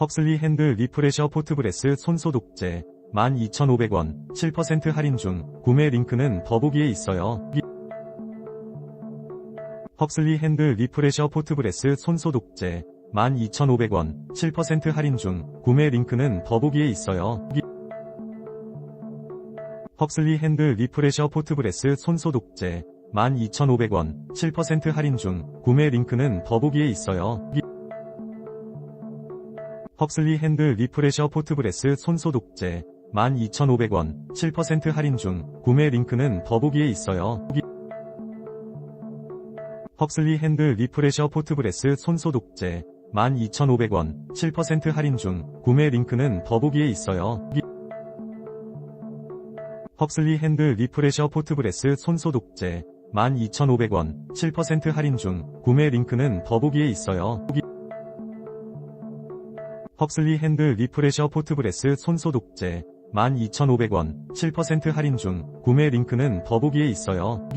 헉슬리 핸들 리프레셔 포트브레스 손소독제 12,500원 7% 할인 중 구매 링크는 더보기에 있어요. 헉슬리 핸들 리프레셔 포트브레스 손소독제 12,500원 7% 할인 중 구매 링크는 더보기에 있어요. 헉슬리 핸들 리프레셔 포트브레스 손소독제 12,500원 7% 할인 중 구매 링크는 더보기에 있어요. 헉슬리 핸들 리프레셔 포트브레스 손소독제 12,500원 7% 할인 중 구매 링크는 더보기에 있어요. 헉슬리 핸들 리프레셔 포트브레스 손소독제 12,500원 7% 할인 중 구매 링크는 더보기에 있어요. 헉슬리 핸들 리프레셔 포트브레스 손소독제 12,500원 7% 할인 중 구매 링크는 더보기에 있어요. 헉슬리 핸들 리프레셔 포트브레스 손소독제 12,500원 7% 할인 중 구매 링크는 더보기에 있어요.